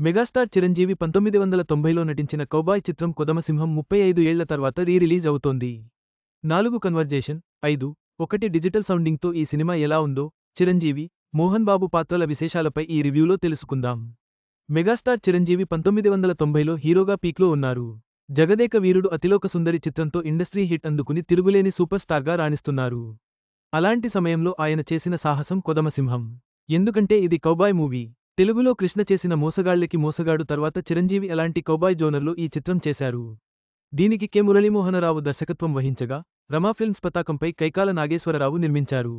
Megastar Chiranjeevi పంతొమ్మిది వందల తొంభైలో నటించిన కౌబాయ్ చిత్రం కొదమసింహం ముప్పై ఐదు ఏళ్ళ తర్వాత రీ రిలీజ్ అవుతోంది. నాలుగు కన్వర్జేషన్ ఐదు ఒకటి డిజిటల్ సౌండింగ్తో ఈ సినిమా ఎలా ఉందో చిరంజీవి మోహన్ బాబు పాత్రల విశేషాలపై ఈ రివ్యూలో తెలుసుకుందాం. మెగాస్టార్ చిరంజీవి పంతొమ్మిది వందల తొంభైలో హీరోగా పీక్లో ఉన్నారు. జగదేక వీరుడు అతిలోక సుందరి చిత్రంతో ఇండస్ట్రీ హిట్ అందుకుని తిరుగులేని సూపర్ స్టార్గా రాణిస్తున్నారు. అలాంటి సమయంలో ఆయన చేసిన సాహసం కొదమసింహం. ఎందుకంటే ఇది కౌబాయ్ మూవీ. తెలుగులో కృష్ణ చేసిన మోసగాళ్ళకి మోసగాడు తర్వాత చిరంజీవి ఎలాంటి కౌబాయ్ జోనర్లో ఈ చిత్రం చేశారు. దీనికి కె. మురళీమోహనరావు దర్శకత్వం వహించగా రమా ఫిల్మ్స్ పతాకంపై కైకాల నాగేశ్వరరావు నిర్మించారు.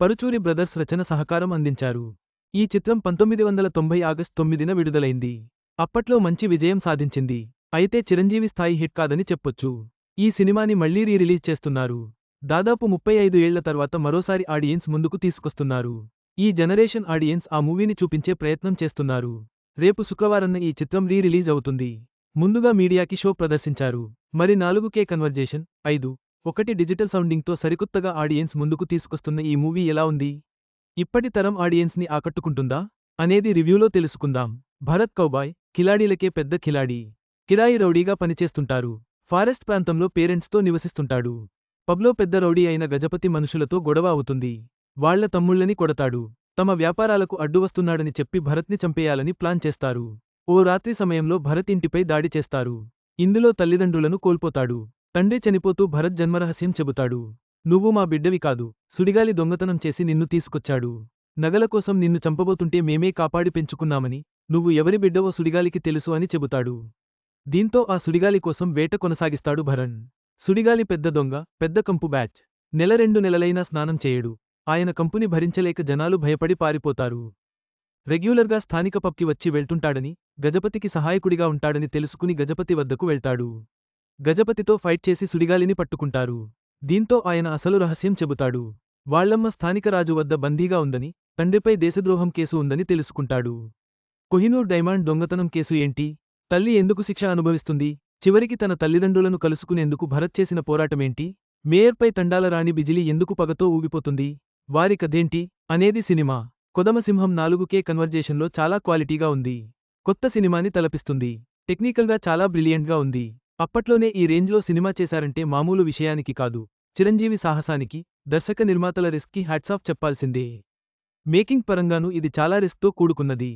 పరుచూరి బ్రదర్స్ రచన సహకారం అందించారు. ఈ చిత్రం పంతొమ్మిది వందల తొంభై ఆగస్టు తొమ్మిదిన విడుదలైంది. అప్పట్లో మంచి విజయం సాధించింది. అయితే చిరంజీవి స్థాయి హిట్ కాదని చెప్పొచ్చు. ఈ సినిమాని మళ్ళీ రీ రిలీజ్ చేస్తున్నారు. దాదాపు ముప్పై ఐదు ఏళ్ళ తర్వాత మరోసారి ఆడియన్స్ ముందుకు తీసుకొస్తున్నారు. ఈ జనరేషన్ ఆడియన్స్ ఆ మూవీని చూపించే ప్రయత్నం చేస్తున్నారు. రేపు శుక్రవారన్న ఈ చిత్రం రీ రిలీజ్ అవుతుంది. ముందుగా మీడియాకి షో ప్రదర్శించారు. మరి నాలుగు కే కన్వర్జేషన్? ఐదు. ఒకటి డిజిటల్ సౌండింగ్తో సరికొత్తగా ఆడియన్స్ ముందుకు తీసుకొస్తున్న ఈ మూవీ ఎలా ఉంది? ఇప్పటి తరం ఆడియన్స్ని ఆకట్టుకుంటుందా? అనేది రివ్యూలో తెలుసుకుందాం. భరత్ కౌబాయ్ కిలాడీలకే పెద్ద కిలాడీ. కిరాయి రౌడీగా పనిచేస్తుంటారు. ఫారెస్ట్ ప్రాంతంలో పేరెంట్స్తో నివసిస్తుంటాడు. పబ్లో పెద్ద రౌడీ అయిన గజపతి మనుషులతో గొడవ అవుతుంది. వాళ్ళ తమ్ముళ్ళని కొడతాడు. తమ వ్యాపారాలకు అడ్డువస్తున్నాడని చెప్పి భరత్ని చంపేయాలని ప్లాన్ చేస్తారు. ఓ రాత్రి సమయంలో భరత్ ఇంటిపై దాడి చేస్తారు. ఇందులో తల్లిదండ్రులను కోల్పోతాడు. తండ్రి చనిపోతూ భరత్ జన్మరహస్యం చెబుతాడు. నువ్వు మా బిడ్డవి కాదు. సుడిగాలి దొంగతనం చేసి నిన్ను తీసుకొచ్చాడు. నగల కోసం నిన్ను చంపబోతుంటే మేమే కాపాడి పెంచుకున్నామని నువ్వు ఎవరి బిడ్డవో సుడిగాలికి తెలుసు అని చెబుతాడు. దీంతో ఆ సుడిగాలి కోసం వేట కొనసాగిస్తాడు భరణ్ సుడిగాలి పెద్ద దొంగ పెద్ద కంపు బ్యాచ్. నెల రెండు నెలలైనా స్నానం చేయడు. ఆయన కంపుని భరించలేక జనాలు భయపడి పారిపోతారు. రెగ్యులర్గా స్థానిక పబ్కి వచ్చి వెళ్తుంటాడని గజపతికి సహాయకుడిగా ఉంటాడని తెలుసుకుని గజపతి వద్దకు వెళ్తాడు. గజపతితో ఫైట్ చేసి సుడిగాలిని పట్టుకుంటారు. దీంతో ఆయన అసలు రహస్యం చెబుతాడు. వాళ్ళమ్మ స్థానిక రాజు వద్ద బందీగా ఉందని తండ్రిపై దేశద్రోహం కేసు ఉందని తెలుసుకుంటాడు. కొహినూర్ డైమండ్ దొంగతనం కేసు ఏంటి? తల్లి ఎందుకు శిక్ష అనుభవిస్తుంది? చివరికి తన తల్లిదండ్రులను కలుసుకునేందుకు భరత్ చేసిన పోరాటమేంటి? మేయర్పై తండాల రాణి బిజిలీ ఎందుకు పగతో ఊగిపోతుంది? వారికదేంటి? అనేది సినిమా. కొదమసింహం నాలుగు కే కన్వర్జేషన్లో చాలా క్వాలిటీగా ఉంది. కొత్త సినిమాని తలపిస్తుంది. టెక్నికల్గా చాలా బ్రిలియంట్గా ఉంది. అప్పట్లోనే ఈ రేంజ్లో సినిమా చేశారంటే మామూలు విషయానికి కాదు. చిరంజీవి సాహసానికి దర్శక నిర్మాతల రిస్క్కి హ్యాట్సాఫ్ చెప్పాల్సిందే. మేకింగ్ పరంగానూ ఇది చాలా రిస్క్తో కూడుకున్నది.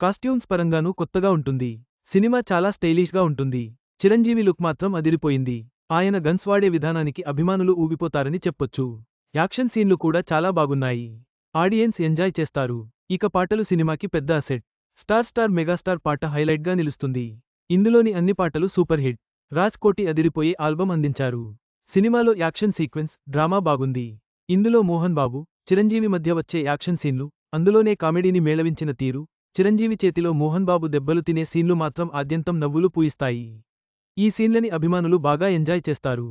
కాస్ట్యూమ్స్ పరంగానూ కొత్తగా ఉంటుంది. సినిమా చాలా స్టైలిష్గా ఉంటుంది. చిరంజీవి లుక్ మాత్రం అదిరిపోయింది. ఆయన గన్స్ వాడే విధానానికి అభిమానులు ఊగిపోతారని చెప్పొచ్చు. యాక్షన్ సీన్లు కూడా చాలా బాగున్నాయి. ఆడియన్స్ ఎంజాయ్ చేస్తారు. ఇక పాటలు సినిమాకి పెద్ద అసెట్. స్టార్ స్టార్ మెగాస్టార్ పాట హైలైట్గా నిలుస్తుంది. ఇందులోని అన్ని పాటలు సూపర్ హిట్. రాజ్ కోటి అదిరిపోయే ఆల్బం అందించారు. సినిమాలో యాక్షన్ సీక్వెన్స్ డ్రామా బాగుంది. ఇందులో మోహన్ బాబు చిరంజీవి మధ్య వచ్చే యాక్షన్ సీన్లు అందులోనే కామెడీని మేళవించిన తీరు చిరంజీవి చేతిలో మోహన్ బాబు దెబ్బలు తినే సీన్లు మాత్రం ఆద్యంతం నవ్వులు పూయిస్తాయి. ఈ సీన్లని అభిమానులు బాగా ఎంజాయ్ చేస్తారు.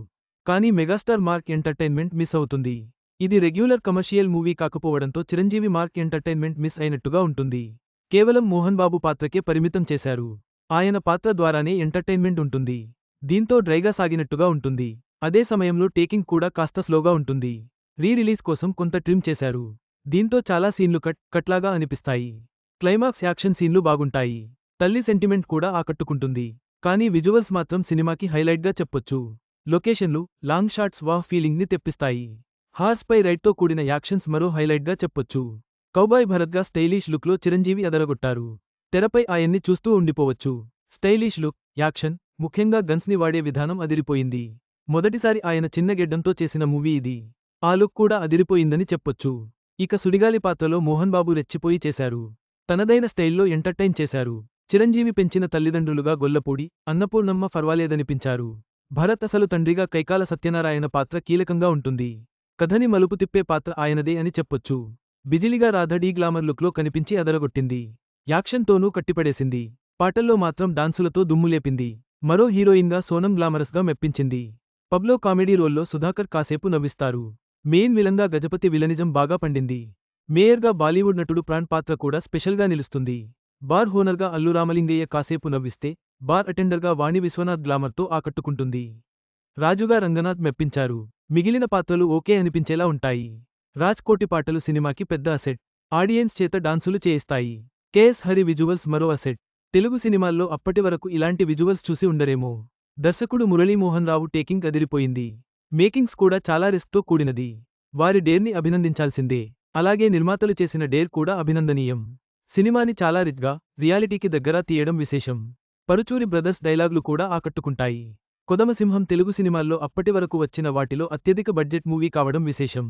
కానీ మెగాస్టార్ మార్క్ ఎంటర్టైన్మెంట్ మిస్ అవుతుంది. ఇది రెగ్యులర్ కమర్షియల్ మూవీ కాకపోవడంతో చిరంజీవి మార్క్ ఎంటర్టైన్మెంట్ మిస్ అయినట్టుగా ఉంటుంది. కేవలం మోహన్ బాబు పాత్రకే పరిమితం చేశారు. ఆయన పాత్ర ద్వారానే ఎంటర్టైన్మెంట్ ఉంటుంది. దీంతో డ్రైగా సాగినట్టుగా ఉంటుంది. అదే సమయంలో టేకింగ్ కూడా కాస్త స్లోగా ఉంటుంది. రీ రిలీజ్ కోసం కొంత ట్రిమ్ చేశారు. దీంతో చాలా సీన్లు కట్ కట్లాగా అనిపిస్తాయి. క్లైమాక్స్ యాక్షన్ సీన్లు బాగుంటాయి. తల్లి సెంటిమెంట్ కూడా ఆకట్టుకుంటుంది. కానీ విజువల్స్ మాత్రం సినిమాకి హైలైట్గా చెప్పొచ్చు. లొకేషన్లు లాంగ్ షాట్స్ వాహ్ ఫీలింగ్ని తెప్పిస్తాయి. హార్స్పై రైడ్తో కూడిన యాక్షన్స్ మరో హైలైట్గా చెప్పొచ్చు. కౌబాయ్ భరత్గా స్టైలిష్ లుక్లో చిరంజీవి అదరగొట్టారు. తెరపై ఆయన్ని చూస్తూ ఉండిపోవచ్చు. స్టైలిష్ లుక్ యాక్షన్ ముఖ్యంగా గన్స్ని వాడే విధానం అదిరిపోయింది. మొదటిసారి ఆయన చిన్న గెడ్డంతో చేసిన మూవీ ఇది. ఆ లుక్ కూడా అదిరిపోయిందని చెప్పొచ్చు. ఇక సుడిగాలి పాత్రలో మోహన్ బాబు రెచ్చిపోయి చేశారు. తనదైన స్టైల్లో ఎంటర్టైన్ చేశారు. చిరంజీవి పెంచిన తల్లిదండ్రులుగా గొల్లపూడి అన్నపూర్ణమ్మ ఫర్వాలేదనిపించారు. భరత్ అసలు తండ్రిగా కైకాల సత్యనారాయణ పాత్ర కీలకంగా ఉంటుంది. కథని మలుపు తిప్పే పాత్ర ఆయనదే అని చెప్పొచ్చు. బిజిలిగా రాధ డీ గ్లామర్ లుక్లో కనిపించి అదరగొట్టింది. యాక్షన్తోనూ కట్టిపడేసింది. పాటల్లో మాత్రం డాన్సులతో దుమ్ములేపింది. మరో హీరోయిన్గా సోనం గ్లామరస్గా మెప్పించింది. పబ్లో కామెడీ రోల్లో సుధాకర్ కాసేపు నవ్విస్తారు. మెయిన్ విలంగా గజపతి విలనిజం బాగా పండింది. మేయర్గా బాలీవుడ్ నటుడు ప్రాణ్ పాత్ర కూడా స్పెషల్గా నిలుస్తుంది. బార్ హోనర్గా అల్లు రామలింగయ్య కాసేపు నవ్విస్తే బార్ అటెండర్గా వాణి విశ్వనాథ్ గ్లామర్తో ఆకట్టుకుంటుంది. రాజుగా రంగనాథ్ మెప్పించారు. మిగిలిన పాత్రలు ఓకే అనిపించేలా ఉంటాయి. రాజ్ కోటి పాటలు సినిమాకి పెద్ద అసెట్. ఆడియన్స్ చేత డాన్సులు చేయిస్తాయి. కేఎస్ హరి విజువల్స్ మరో అసెట్. తెలుగు సినిమాల్లో అప్పటి వరకు ఇలాంటి విజువల్స్ చూసి ఉండరేమో. దర్శకుడు మురళీమోహన్ రావు టేకింగ్ అదిరిపోయింది మేకింగ్స్ కూడా చాలా రిస్క్తో కూడినది. వారి డేర్ని అభినందించాల్సిందే. అలాగే నిర్మాతలు చేసిన డేర్ కూడా అభినందనీయం. సినిమాని చాలా రిచ్గా రియాలిటీకి దగ్గర తీయడం విశేషం. పరుచూరి బ్రదర్స్ డైలాగ్లు కూడా ఆకట్టుకుంటాయి. కొదమసింహం తెలుగు సినిమాల్లో అప్పటి వరకు వచ్చిన వాటిలో అత్యధిక బడ్జెట్ మూవీ కావడం విశేషం.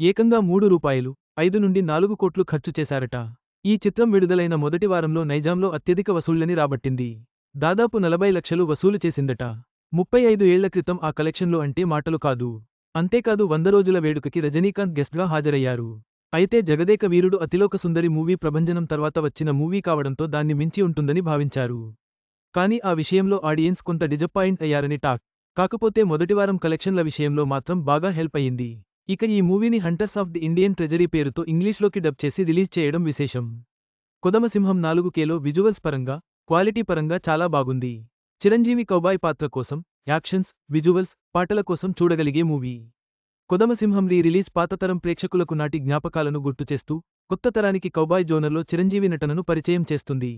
ఏకంగా మూడు రూపాయలు ఐదు నుండి నాలుగు కోట్లు ఖర్చు చేశారట. ఈ చిత్రం విడుదలైన మొదటి వారంలో నైజాంలో అత్యధిక వసూళ్ళని రాబట్టింది. దాదాపు నలభై లక్షలు వసూలు చేసిందట. ముప్పై ఐదు ఏళ్ళ క్రితం ఆ కలెక్షన్లు అంటే మాటలు కాదు. అంతేకాదు వంద రోజుల వేడుకకి రజనీకాంత్ గెస్ట్గా హాజరయ్యారు. అయితే జగదేక వీరుడు అతిలోక సుందరి మూవీ ప్రభంజనం తర్వాత వచ్చిన మూవీ కావడంతో దాన్ని మించి ఉంటుందని భావించారు. కానీ ఆ విషయంలో ఆడియన్స్ కొంత డిజపాయింట్ అయ్యారని టాక్. కాకపోతే మొదటివారం కలెక్షన్ల విషయంలో మాత్రం బాగా హెల్ప్ అయ్యింది. ఇక ఈ మూవీని hunters of the Indian treasury పేరుతో ఇంగ్లీష్లోకి డబ్ చేసి రిలీజ్ చేయడం విశేషం. కొదమసింహం నాలుగు కేలో విజువల్స్ పరంగా క్వాలిటీ పరంగా చాలా బాగుంది. చిరంజీవి కౌబాయ్ పాత్ర కోసం యాక్షన్స్ విజువల్స్ పాటల కోసం చూడగలిగే మూవీ. కొదమసింహం రీ రిలీజ్ పాతతరం ప్రేక్షకులకు నాటి జ్ఞాపకాలను గుర్తుచేస్తూ కొత్త తరానికి కౌబాయ్ జోనర్లో చిరంజీవి నటనను పరిచయం చేస్తుంది.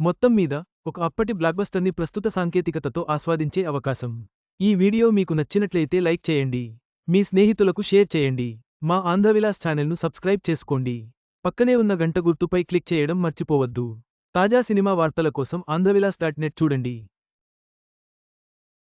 మొత్తం మీద ఒక అప్పటి బ్లాక్బస్టర్ని ప్రస్తుత సాంకేతికతతో ఆస్వాదించే అవకాశం. ఈ వీడియో మీకు నచ్చినట్లయితే లైక్ చేయండి. మీ స్నేహితులకు షేర్ చేయండి. మా ఆంధ్రవిలాస్ ఛానల్ను సబ్స్క్రైబ్ చేసుకోండి. పక్కనే ఉన్న గంట గుర్తుపై క్లిక్ చేయడం మర్చిపోవద్దు. తాజా సినిమా వార్తల కోసం ఆంధ్రవిలాస్ డాట్ నెట్ చూడండి.